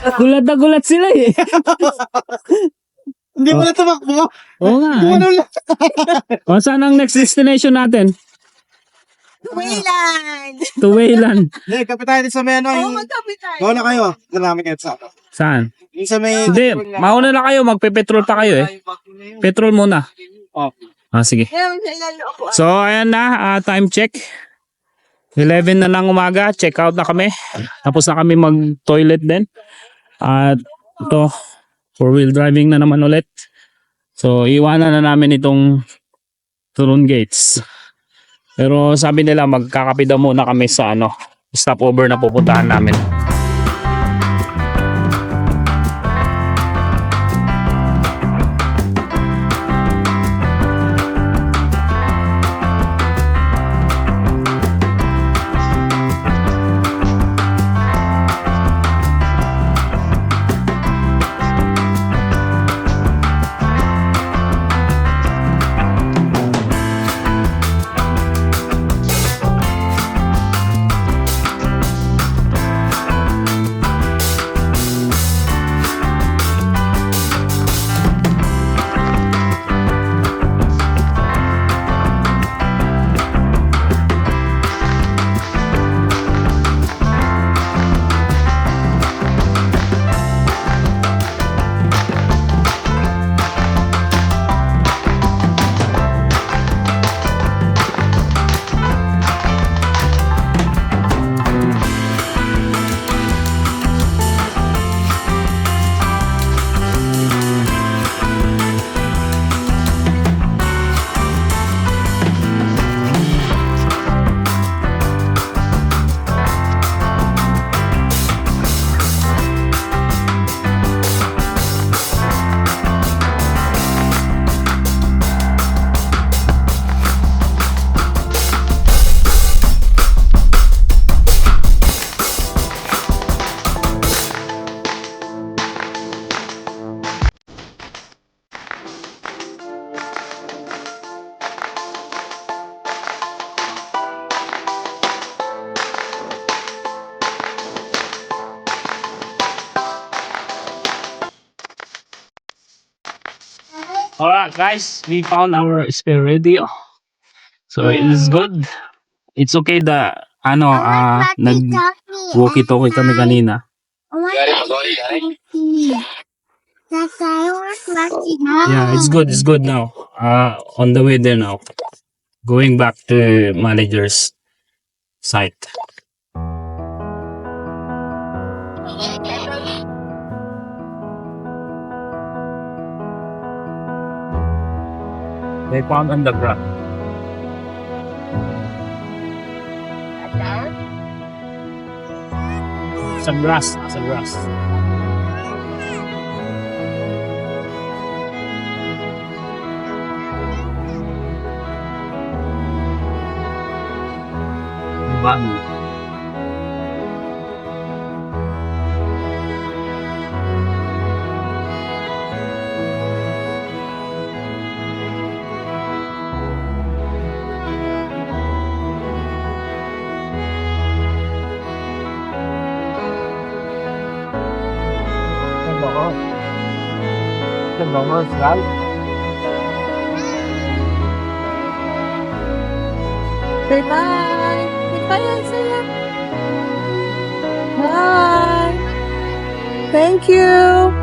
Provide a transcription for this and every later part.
Gul- gulat na gulat sila eh. Hindi mo na tumakbo. Oo nga. eh. Ano lang. O, saan ang next destination natin? Wayland! To Wayland. Hindi, kapit tayo din sa may ano. Oo, Yung... magkapit tayo. Mauna kayo. Marami kayo sa Saan? Yung sa may... Hindi, mauna na kayo. Magpe-petrol pa kayo eh. Petrol muna. Oh. Ah, sige. Ilalo ako. So, ayan na. ah, time check. 11 na ng umaga. Check out na kami. Tapos na kami mag-toilet din. At ito, four-wheel driving na naman ulit. So, iwanan na namin itong Turun Gates. Pero sabi nila magkakape daw muna kami sa ano, stopover na pupuntahan namin. Alright guys, we found our spare radio. So it is good. It's okay the ano ah nag walkie talkie kami kanina. Yeah, it's good. It's good now. Uh on the way there now. Going back to manager's site. They found underground. Some grass, some grass. Bye! Isaiah! Bye! Thank you!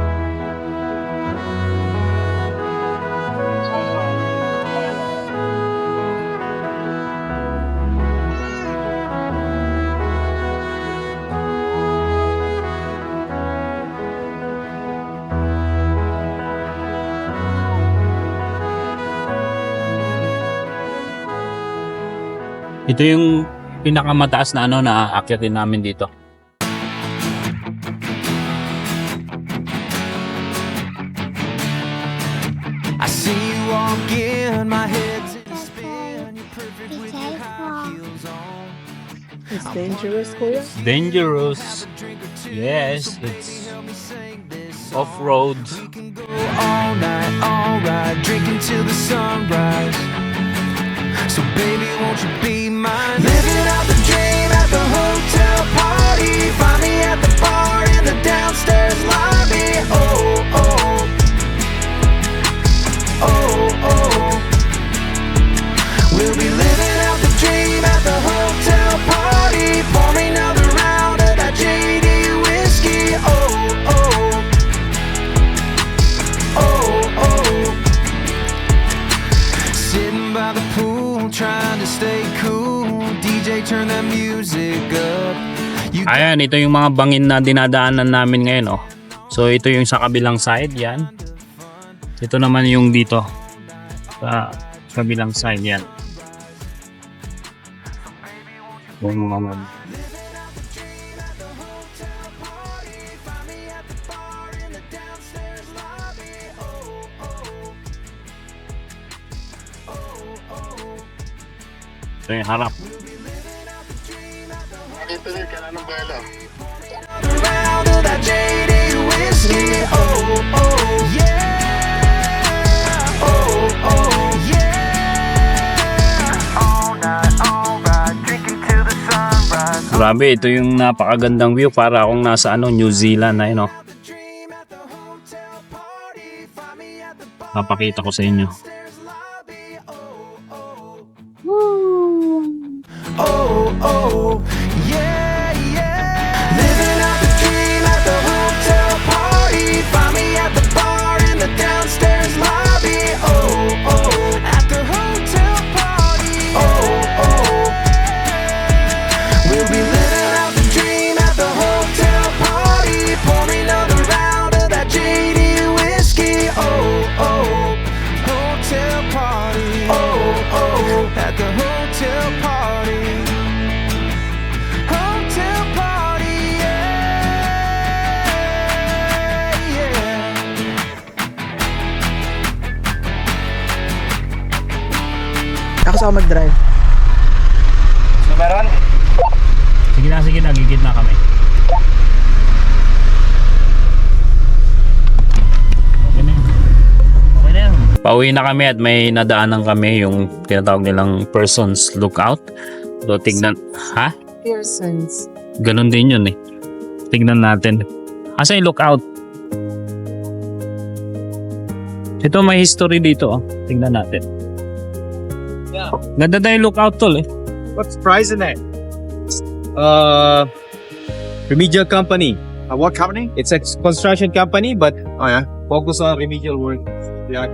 Ito yung pinakamataas na ano na aakyatin namin dito. I see you walk in, my head's in a spin. You're perfect with your high heels on. It's dangerous, Kuya. Dangerous. Yes, it's off-road. We can go all night, all right, drinking till the sunrise. So baby, won't you be mine? Ayan, ito yung mga bangin na dinadaanan namin ngayon, oh. So, ito yung sa kabilang side, yan. Ito naman yung dito. Sa kabilang side, yan. Yung mga Ito yung harap. Round of that JD whiskey. Oh, oh, yeah. Oh, oh, yeah. All night, all right, drinking till the sunrise. Grabe, ito yung napakagandang view para akong nasa ano, New Zealand na oh. The Papakita ko sa inyo. lobby. Oh, oh. Mag-drive. Meron? Sige na, sige na, gigit na kami. Okay na yun. Okay na yun. Pauwi na kami at may nadaanan kami yung tinatawag nilang person's lookout. So, tignan, ha? Pearsons. Ganon din yun eh. Tignan natin. Asa yung lookout? Ito may history dito oh. Tignan natin. Yeah. Ganda na yung lookout tol eh. What's price in it? Uh, remedial company. Uh, what company? It's a construction company, but oh yeah, focus on remedial work. Yeah,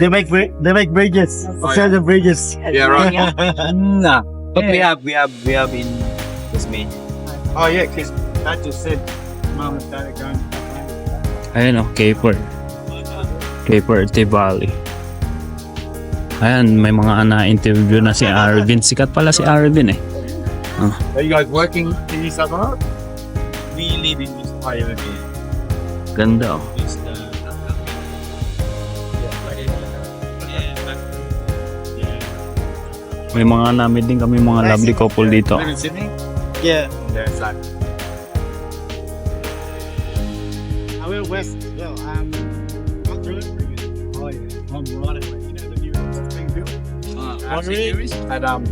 They make bri- they make bridges. Oh, Sell the bridges. yeah, right. nah, but we have we have we have in this me. Oh yeah, cause that just said mom and dad are gone. Ayan oh, Caper. Caper Tea Valley. Ayan, may mga na-interview na si Arvin. Sikat pala si Arvin eh. Are you guys working in South Wales? We live in South Wales. Ganda oh. May mga namin din kami mga lovely couple dito. Live in Sydney? Yeah. There's that. I will west. Uh, At um,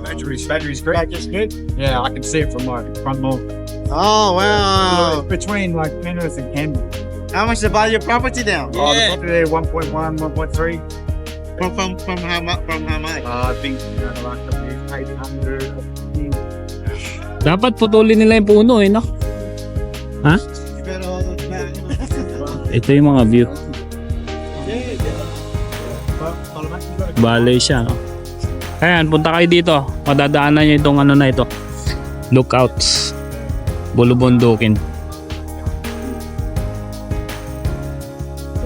Badgerys. Badgerys Creek. That just good. Yeah, I can see it from my front lawn. Oh wow! Between like Penrith and Canberra. How much to buy your property now? Oh, the property there, 1.1, 1.3. From from from how much? From how much? Uh, I think you know, like a few 800. I think. Dapat putulin nila yung puno eh, no? You better hold on to that. Ito yung mga view. Valley siya, no? Ayan, punta kayo dito. Madadaanan nyo itong ano na ito. Lookouts. Bulubundukin.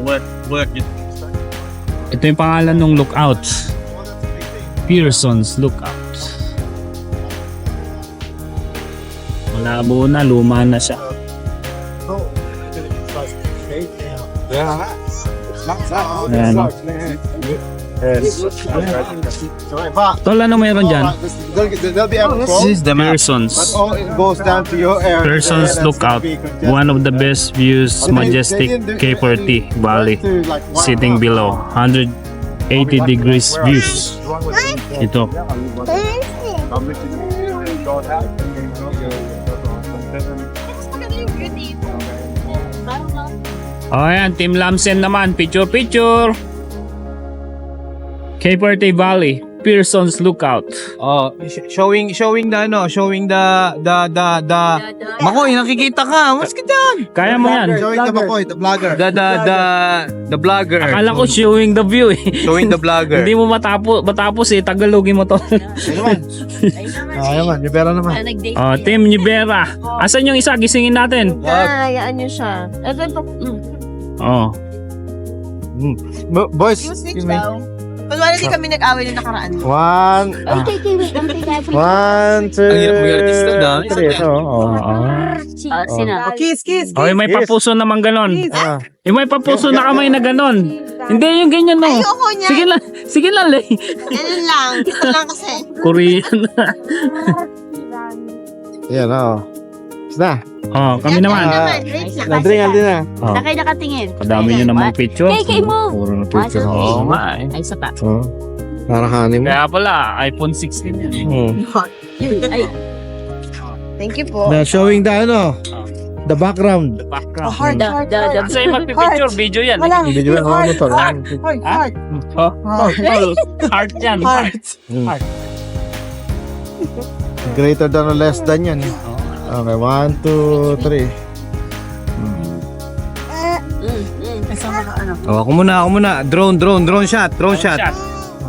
Work, work. Ito yung pangalan ng lookout. Pearson's Lookout. Malabo na, luma na siya. Yeah. Ayan. Yes. Tol, ano mayroon dyan? This is the it goes down to your area. Pearson's That's Lookout. One of the best views, majestic Cape Verde Valley. Sitting below. 180 degrees views. Ito. O ayan, Team Lamsen naman. Picture, picture. Cape Verde Valley. Pearson's Lookout. Oh, sh- showing showing the ano, showing the the the the Makoy, nakikita ka. Mas ka dyan. Kaya mo yan. Showing the Makoy, the vlogger. The the the the vlogger. Akala ko showing the view eh. showing the vlogger. Hindi mo matapos, matapos eh, Tagalogin mo to. Ah, ayun man, may pera naman. Nag-date oh, Team Nivera. Asan yung isa? Gisingin natin. Ah, hayaan niyo siya. Ito, ito. Mm. Bo- Boys, Yung snitch daw. Kunwari di kami nag-away nung nakaraan. One, Ay, kay, kay, wait. Ang kay. one, two, Ang hirap mag-artista na. three. Ito, oh. Ah, sina? Oh, kiss, kiss, kiss. Okay, may Yes. papuso naman ganon. Ah. Yung may papuso na kamay na ganon. Hindi, yung ganyan no. Ayoko niya. Sige lang, sige lang, Lay. Ganun lang. Ito lang kasi. Korean. Yan, oh. Basta. oh, kami naman. Ah, Wait lang. Nadringan din na. Oh, Nakay nakatingin. kadami nyo namang picture. Kay, kay mo. Puro na picture. Oo nga eh. Ay, isa pa. Oh. Para honeymoon. Kaya pala, iPhone 16 yan. Hmm. Ay, Thank you po. Na showing the ano, the background. The Oh, background. heart, the, heart, the, heart. Sa'yo magpipicture, video yan. Wala. Video na ako. Heart, heart, heart. Oh, oh, heart yan. Heart. Heart. Greater than or less than yan. Okay, one, two, three. mm, mm, kasama ka ano. Oh, ako muna, ako muna. Drone, drone, drone shot, drone shot.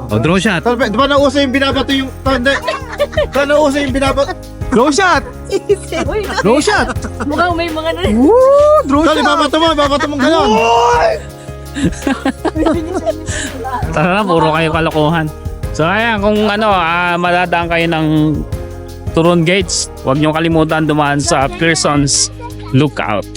Oh, drone shot. Talpe, di ba nauso yung binabato yung... Hindi. Di ba nauso yung binabato... Drone shot. Uy, Drone shot. mukhang may mga na. Drone Tol, ibabato mo, ibabato mo gano'n. Tara na, puro kayo kalokohan. So ayan, kung ano, ah, madadaan kayo ng Turon Gates, huwag nyo kalimutan dumaan sa Pearson's Lookout.